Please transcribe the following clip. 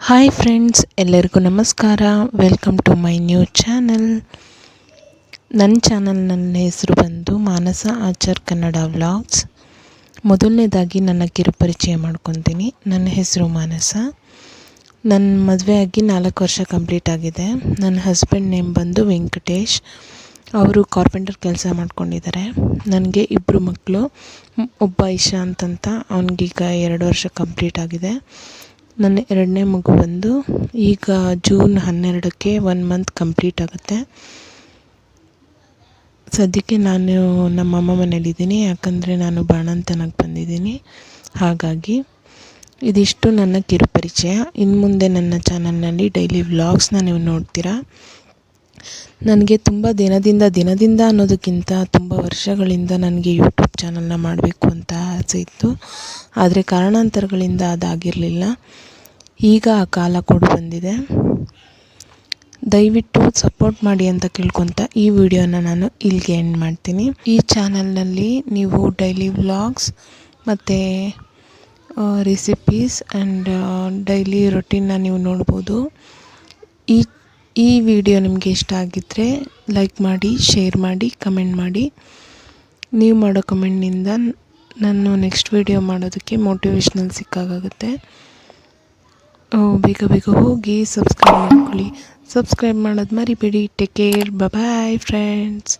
Hi friends, ಎಲ್ಲರಿಗೂ ನಮಸ್ಕಾರ. Welcome to my new channel ನನ್ನ ಚಾನಲ್ ನನ್ನ ಹೆಸರು ಬಂದು ಮಾನಸ ಆಚಾರ್ ಕನ್ನಡ ವ್ಲಾಗ್ಸ್ ಮೊದಲನೇದಾಗಿ ನನ್ನ ಕಿರುಪರಿಚಯ ಮಾಡ್ಕೊತೀನಿ. ನನ್ನ ಹೆಸರು ಮಾನಸ. ನನ್ನ ಮದುವೆ ಆಗಿ ನಾಲ್ಕು ವರ್ಷ ಕಂಪ್ಲೀಟ್ ಆಗಿದೆ. ನನ್ನ ಹಸ್ಬೆಂಡ್ ನೇಮ್ ಬಂದು ವೆಂಕಟೇಶ್. ಅವರು ಕಾರ್ಪೆಂಟರ್ ಕೆಲಸ ಮಾಡ್ಕೊಂಡಿದ್ದಾರೆ. ನನಗೆ ಇಬ್ಬರು ಮಕ್ಕಳು ಒಬ್ಬ ಇಶಾ ಅಂತ ಅವನಿಗೀಗ ಎರಡು ವರ್ಷ ಕಂಪ್ಲೀಟ್ ಆಗಿದೆ. ನನ್ನ ಎರಡನೇ ಮಗು ಬಂದು ಈಗ ಜೂನ್ ಹನ್ನೆರಡಕ್ಕೆ ಒನ್ ಮಂತ್ ಕಂಪ್ಲೀಟ್ ಆಗುತ್ತೆ. ಸದ್ಯಕ್ಕೆ ನಾನು ನಮ್ಮಮ್ಮ ಮನೇಲಿದ್ದೀನಿ, ಯಾಕಂದರೆ ನಾನು ಬಾಣಂತನಾಗಿ ಬಂದಿದ್ದೀನಿ. ಹಾಗಾಗಿ ಇದಿಷ್ಟು ನನ್ನ ಕಿರುಪರಿಚಯ. ಇನ್ನು ಮುಂದೆ ನನ್ನ ಚಾನಲ್ನಲ್ಲಿ ಡೈಲಿ ವ್ಲಾಗ್ಸ್ನ ನೀವು ನೋಡ್ತೀರಾ. ನನಗೆ ತುಂಬ ದಿನದಿಂದ ದಿನದಿಂದ ಅನ್ನೋದಕ್ಕಿಂತ ತುಂಬ ವರ್ಷಗಳಿಂದ ನನಗೆ ಯೂಟ್ಯೂಬ್ ಚಾನಲ್ನ ಮಾಡಬೇಕು ಅಂತ ಆಸೆ ಇತ್ತು. ಆದರೆ ಕಾರಣಾಂತರಗಳಿಂದ ಅದಾಗಿರಲಿಲ್ಲ. ಈಗ ಆ ಕಾಲ ಕೂಡ ಬಂದಿದೆ. ದಯವಿಟ್ಟು ಸಪೋರ್ಟ್ ಮಾಡಿ ಅಂತ ಕೇಳ್ಕೊತ ಈ ವಿಡಿಯೋನ ನಾನು ಇಲ್ಲಿಗೆ ಎಂಡ್ ಮಾಡ್ತೀನಿ. ಈ ಚಾನಲ್ನಲ್ಲಿ ನೀವು ಡೈಲಿ ವ್ಲಾಗ್ಸ್ ಮತ್ತು ರೆಸಿಪೀಸ್ ಆ್ಯಂಡ್ ಡೈಲಿ ರೊಟೀನ್ನ ನೀವು ನೋಡ್ಬೋದು. ಈ ಈ ವಿಡಿಯೋ ನಿಮಗೆ ಇಷ್ಟ ಆಗಿದ್ದರೆ ಲೈಕ್ ಮಾಡಿ, ಶೇರ್ ಮಾಡಿ, ಕಮೆಂಟ್ ಮಾಡಿ. ನೀವು ಮಾಡೋ ಕಮೆಂಟ್ನಿಂದ ನಾನು ನೆಕ್ಸ್ಟ್ ವಿಡಿಯೋ ಮಾಡೋದಕ್ಕೆ ಮೋಟಿವೇಶ್ನಲ್ ಸಿಕ್ಕಾಗುತ್ತೆ ಬೇಗ ಬೇಗ ಹೋಗಿ ಸಬ್ಸ್ಕ್ರೈಬ್ ಮಾಡ್ಕೊಳ್ಳಿ. ಸಬ್ಸ್ಕ್ರೈಬ್ ಮಾಡೋದು ಮರಿಬೇಡಿ. Take care bye friends